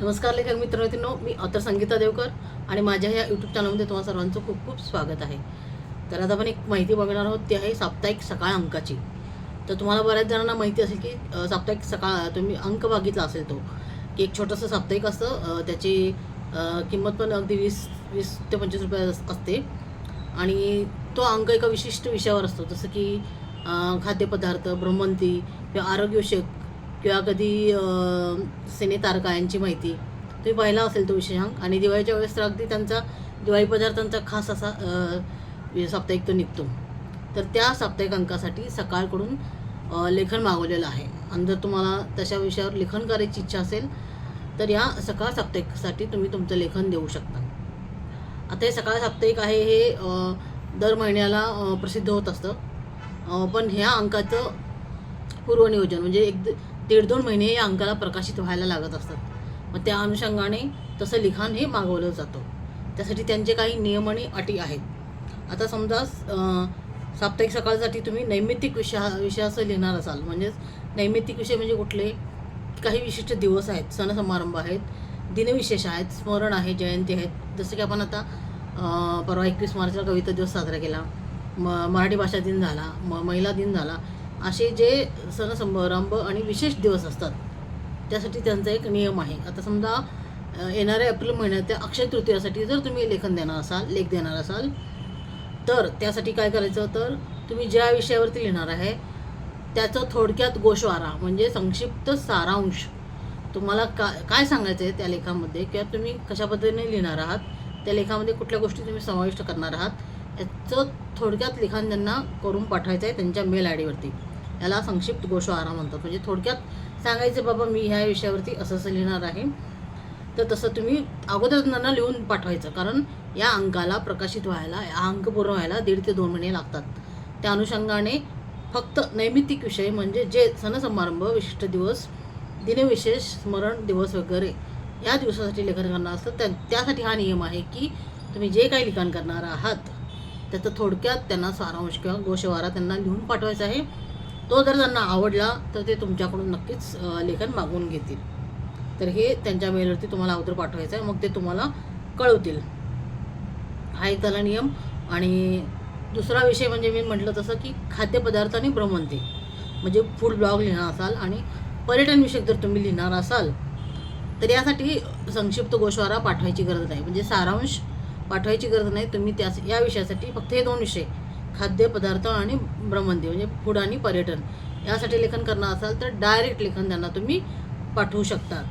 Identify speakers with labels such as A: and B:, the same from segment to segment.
A: नमस्कार लेखक मित्र मैत्रिणींनो मी अतर संगीता देवकर आणि माझ्या ह्या यूट्यूब चॅनलमध्ये तुम्हा सर्वांचं खूप खूप स्वागत आहे. तर आता आपण एक माहिती बघणार आहोत ती आहे साप्ताहिक सकाळ अंकाची. तर तुम्हाला बऱ्याच जणांना माहिती असेल की साप्ताहिक सकाळ तुम्ही अंक बघितला असेल तो की एक छोटंसं साप्ताहिक असतं त्याची किंमत पण अगदी वीस वीस ते पंचवीस रुपये अस- असते. आणि तो अंक एका विशिष्ट विषयावर असतो जसं की खाद्यपदार्थ भ्रमंती किंवा आरोग्यविषयक किंवा कधी अ, सिने तारका यांची माहिती तुम्ही पाहिला असेल तो विषयांक. आणि दिवाळीच्या वेळेस तर अगदी त्यांचा दिवाळी पदार्थांचा खास असा साप्ताहिक तो निघतो. तर त्या साप्ताहिक अंकासाठी सकाळकडून लेखन मागवलेलं आहे. आणि जर तुम्हाला तशा विषयावर लेखन करायची इच्छा असेल तर या सकाळ साप्ताहिकसाठी तुम्ही तुमचं लेखन देऊ शकता. आता हे सकाळ साप्ताहिक आहे हे दर महिन्याला प्रसिद्ध होत असतं. पण ह्या अंकाचं पूर्वनियोजन म्हणजे एक द- दीड दोन महिने या अंकाला प्रकाशित व्हायला लागत असतात. मग त्या अनुषंगाने तसं लिखाण हे मागवलं जातं. त्यासाठी त्यांचे काही नियम आणि अटी आहेत. आता समजा साप्ताहिक सकाळसाठी तुम्ही नैमित्तिक विषया विषयाचं लिहिणार असाल. म्हणजेच नैमित्तिक विषय म्हणजे कुठले? काही विशिष्ट दिवस आहेत सण समारंभ आहेत दिनविशेष आहेत स्मरण आहे जयंती आहेत. जसं की आपण आता परवा एकवीस मार्चला कविता दिवस साजरा केला. म मराठी भाषा दिन झाला म महिला दिन झाला. असे जे सण समारंभ आणि विशेष दिवस असतात त्यासाठी त्यांचा एक नियम आहे. आता समजा येणाऱ्या एप्रिल महिन्यात त्या अक्षय तृतीयासाठी जर तुम्ही लेखन देणार असाल लेख देणार असाल तर त्यासाठी काय करायचं? तर तुम्ही ज्या विषयावरती लिहिणार आहे त्याचं थोडक्यात गोषवारा म्हणजे संक्षिप्त सारांश तुम्हाला का काय सांगायचं आहे त्या लेखामध्ये? किंवा तुम्ही कशा पद्धतीने लिहिणार आहात? त्या लेखामध्ये कुठल्या गोष्टी तुम्ही समाविष्ट करणार आहात? याचं थोडक्यात लिखाण त्यांना करून पाठवायचं आहे त्यांच्या मेल आय डीवरती. याला संक्षिप्त गोषवारा म्हणतात. म्हणजे थोडक्यात सांगायचं बाबा मी ह्या विषयावरती असं असं लिहिणार आहे. तर तसं तुम्ही अगोदर त्यांना लिहून पाठवायचं. कारण या अंकाला प्रकाशित व्हायला या अंक पूर्ण व्हायला दीड ते दोन महिने लागतात. त्या अनुषंगाने फक्त नैमित्तिक विषय म्हणजे जे सणसमारंभ विशिष्ट दिवस दिनविशेष स्मरण दिवस वगैरे या दिवसासाठी लेखन करणार असतं त्या त्यासाठी हा नियम आहे की तुम्ही जे काही लिखाण करणार आहात त्याचं थोडक्यात त्यांना सारांश किंवा गोषवारा त्यांना लिहून पाठवायचा आहे. तो जर त्यांना आवडला तर ते तुमच्याकडून नक्कीच लेखन मागवून घेतील. तर हे त्यांच्या मेलवरती तुम्हाला अगोदर पाठवायचं आहे. मग ते तुम्हाला कळवतील. हा एक त्याला नियम. आणि दुसरा विषय म्हणजे मी म्हटलं तसं की खाद्यपदार्थ आणि भ्रमंती. म्हणजे फूड ब्लॉग लिहिणार असाल आणि पर्यटनविषयक जर तुम्ही लिहिणार असाल तर यासाठी संक्षिप्त गोषवारा पाठवायची गरज नाही. म्हणजे सारांश पाठवायची गरज नाही. तुम्ही त्या या विषयासाठी फक्त हे दोन विषय खाद्यपदार्थ आणि भ्रमंती म्हणजे फूड आणि पर्यटन यासाठी लेखन करणार असाल तर डायरेक्ट लेखन त्यांना तुम्ही पाठवू शकता.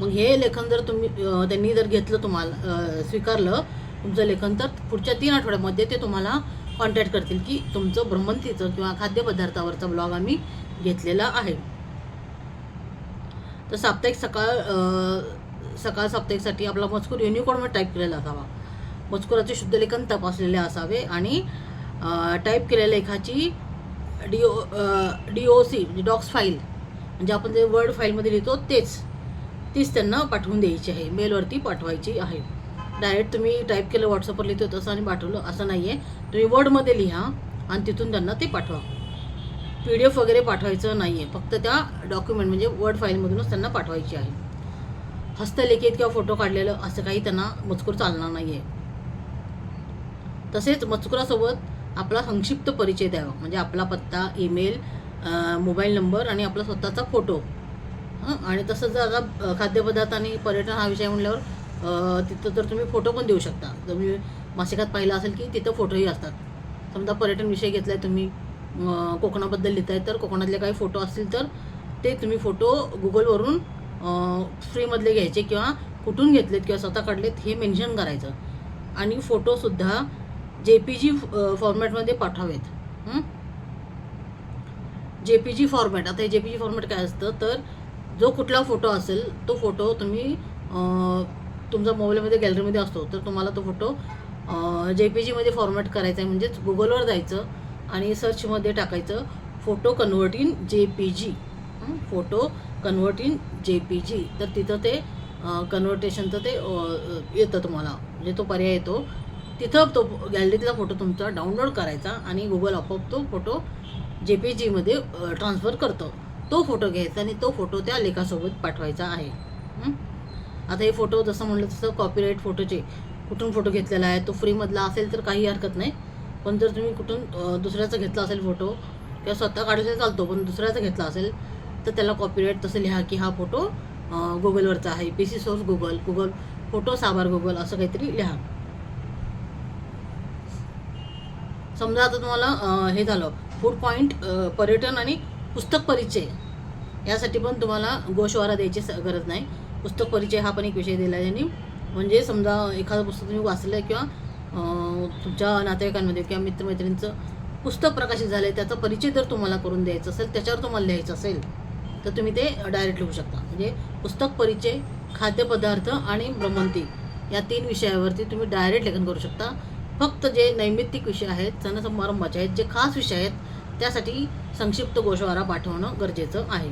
A: मग हे लेखन जर तुम्ही त्यांनी जर घेतलं तुम्हाला स्वीकारलं तुमचं लेखन तर पुढच्या तीन आठवड्यामध्ये ते तुम्हाला कॉन्टॅक्ट करतील की तुमचं भ्रमंतीचं किंवा खाद्यपदार्थावरचा ब्लॉग आम्ही घेतलेला आहे. तर साप्ताहिक सकाळ सकाळ साप्ताहिकसाठी आपला मजकूर युनिकोडमध्ये टाईप केलेला असावा. मजकुराचे शुद्धलेखन तपासलेले असावे आणि टाईप केलेल्या लेखाची D O D O C म्हणजे डॉक्स फाईल म्हणजे आपण जे वर्ड फाईलमध्ये लिहितो तेच तीच त्यांना पाठवून द्यायची आहे. मेलवरती पाठवायची आहे. डायरेक्ट तुम्ही टाईप केलं व्हॉट्सअपवर लिहितो तसं आणि पाठवलं असं नाही आहे तुम्ही वर्डमध्ये लिहा आणि तिथून त्यांना ते पाठवा. पी डी एफ वगैरे पाठवायचं नाही आहे फक्त त्या डॉक्युमेंट म्हणजे वर्ड फाईलमधूनच त्यांना पाठवायची आहे. हस्तलेखित किंवा फोटो काढलेलं असं काही त्यांना मजकूर चालणार नाही आहे तसेच मजकुरासोबत आपला संक्षिप्त परिचय द्यावा. म्हणजे आपला पत्ता ईमेल मोबाईल नंबर आणि आपला स्वतःचा फोटो. हं? आणि तसंच जर आता खाद्यपदार्थ आणि पर्यटन हा विषय म्हटल्यावर तिथं तर तुम्ही फोटो पण देऊ शकता. तुम्ही मासिकात पाहिलं असेल की तिथं फोटोही असतात. समजा पर्यटन विषय घेतला आहे तुम्ही कोकणाबद्दल लिहिताय तर कोकणातले काही फोटो असतील तर ते तुम्ही फोटो गुगलवरून फ्रीमधले घ्यायचे किंवा कुठून घेतलेत किंवा स्वतः काढलेत हे मेन्शन करायचं. आणि फोटोसुद्धा जे पी जी फॉर्मॅटमध्ये पाठवावेत. जे पी जी फॉर्मॅट आता हे जे पी जी फॉर्मॅट काय असतं? तर जो कुठला फोटो असेल तो फोटो तुम्ही तुमचा मोबाईलमध्ये गॅलरीमध्ये असतो तर तुम्हाला तो फोटो जे पी जीमध्ये फॉर्मॅट करायचा आहे. म्हणजेच गुगलवर जायचं आणि सर्चमध्ये टाकायचं photo convert in J P G photo convert in J P G तर तिथं ते कन्वर्टेशनचं ते येतं तुम्हाला. म्हणजे तो पर्याय येतो. तिथं तो गॅलरीतला फोटो तुमचा डाउनलोड करायचा आणि गुगल आपोआप तो फोटो जे पी जीमध्ये ट्रान्सफर करतो. तो फोटो घ्यायचा आणि तो फोटो त्या लेखासोबत पाठवायचा आहे. आता हे फोटो जसं म्हणलं तसं कॉपीराईट फोटोचे कुठून फोटो घेतलेला आहे तो फ्रीमधला असेल तर काही हरकत नाही. पण जर तुम्ही कुठून दुसऱ्याचा घेतला असेल फोटो किंवा स्वतः काढलेला चालतो पण दुसऱ्याचा घेतला असेल तर त्याला कॉपीराईट तसं लिहा की हा फोटो गुगलवरचा आहे. P C source Google Google photo साबार गुगल असं काहीतरी लिहा. समजा आता तुम्हाला हे झालं. फूड पॉईंट पर्यटन आणि पुस्तक परिचय. यासाठी पण तुम्हाला गोशवारा द्यायची गरज नाही. पुस्तक परिचय हा पण एक विषय दिला आहे त्यांनी म्हणजे समजा एखादं पुस्तक तुम्ही वाचलं आहे किंवा तुमच्या नातेवाईकांमध्ये किंवा मित्रमैत्रिणींचं पुस्तक प्रकाशित झालं आहे त्याचा परिचय जर तुम्हाला करून द्यायचा असेल त्याच्यावर तुम्हाला लिहायचं असेल तर तुम्ही ते डायरेक्ट लिहू शकता. म्हणजे पुस्तक परिचय खाद्यपदार्थ आणि भ्रमंती या तीन विषयावरती तुम्ही डायरेक्ट लेखन करू शकता. फक्त जे नैमित्तिक विषय आहेत सण समारंभाचे आहेत जे खास विषय आहेत त्यासाठी संक्षिप्त गोषवारा पाठवणं गरजेचं आहे.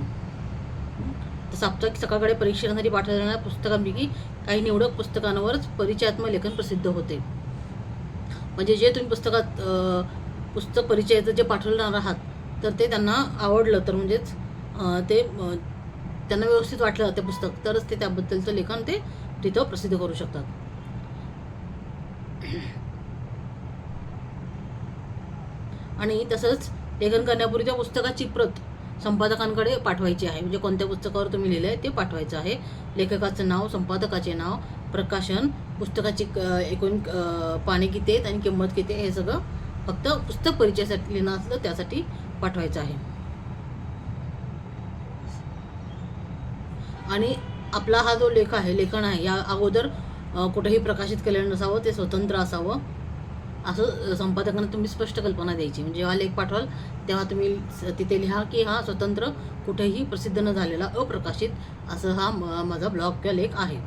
A: तर साप्ताहिक सकाळकडे परीक्षेसाठी पाठवल्या जाणाऱ्या पुस्तकांपैकी काही निवडक पुस्तकांवरच परिचयात्मक लेखन प्रसिद्ध होते. म्हणजे जे तुम्ही पुस्तकात पुस्तक परिचयाचं जे पाठवणार आहात तर ते त्यांना आवडलं तर म्हणजेच ते त्यांना व्यवस्थित वाटलं ते पुस्तक तरच ते त्याबद्दलचं लेखन ते तिथं प्रसिद्ध करू शकतात. आणि तसंच लेखन करण्यापूर्वी त्या पुस्तकाची प्रत संपादकांकडे पाठवायची आहे. म्हणजे कोणत्या पुस्तकावर तुम्ही लिहिलं आहे ते पाठवायचं आहे. लेखकाचं नाव संपादकाचे नाव प्रकाशन पुस्तकाची क- एकूण पाने किती आहेत आणि किंमत किती आहे हे सगळं फक्त पुस्तक परिचयासाठी लिहिणं असलं त्यासाठी पाठवायचं आहे. आणि आपला हा जो लेख आहे लेखन आहे या अगोदर कुठेही प्रकाशित केलेलं नसावं ते स्वतंत्र असावं. असं संपादकांना तुम्ही स्पष्ट कल्पना द्यायची. म्हणजे जेव्हा लेख पाठवाल तेव्हा तुम्ही स- तिथे लिहा की हा स्वतंत्र कुठेही प्रसिद्ध न झालेला अप्रकाशित असं हा माझा ब्लॉग किंवा लेख आहे.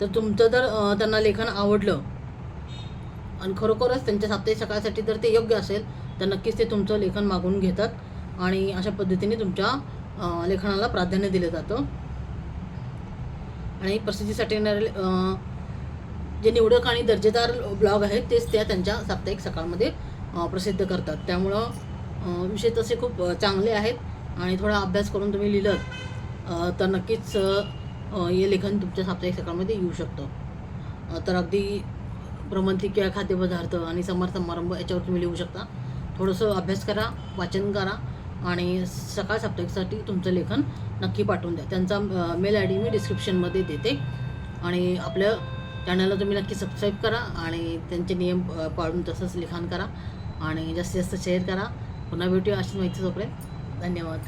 A: तर तुमचं जर त्यांना लेखन आवडलं आणि खरोखरच त्यांच्या साप्ताहिक सकाळसाठी जर ते योग्य असेल तर नक्कीच ते तुमचं लेखन मागून घेतात. आणि अशा पद्धतीने तुमच्या लेखनाला प्राधान्य दिलं जातं. आणि प्रसिद्धीसाठी येणारे जे निवडक आणि दर्जेदार ब्लॉग आहेत तेच त्या त्यांच्या साप्ताहिक सकाळमध्ये प्रसिद्ध करतात. त्यामुळं विषय तसे खूप चांगले आहेत. आणि थोडा अभ्यास करून तुम्ही लिहिलं तर नक्कीच हे लेखन तुमच्या साप्ताहिक सकाळमध्ये येऊ शकतं. तर अगदी प्रमंती किंवा खाद्यपदार्थ आणि समार समारंभ याच्यावर तुम्ही लिहू शकता. थोडंसं अभ्यास करा वाचन करा आणि सकाळ साप्ताहिकसाठी तुमचं लेखन नक्की पाठवून द्या. त्यांचा मेल आय डी मी डिस्क्रिप्शनमध्ये देते. आणि आपल्या चॅनलला तुम्ही नक्की सबस्क्राईब करा आणि त्यांचे नियम पाळून तसंच लिखाण करा. आणि जास्तीत जास्त शेअर करा. पुन्हा भेटूया अशी माहिती तोपर्यंत धन्यवाद.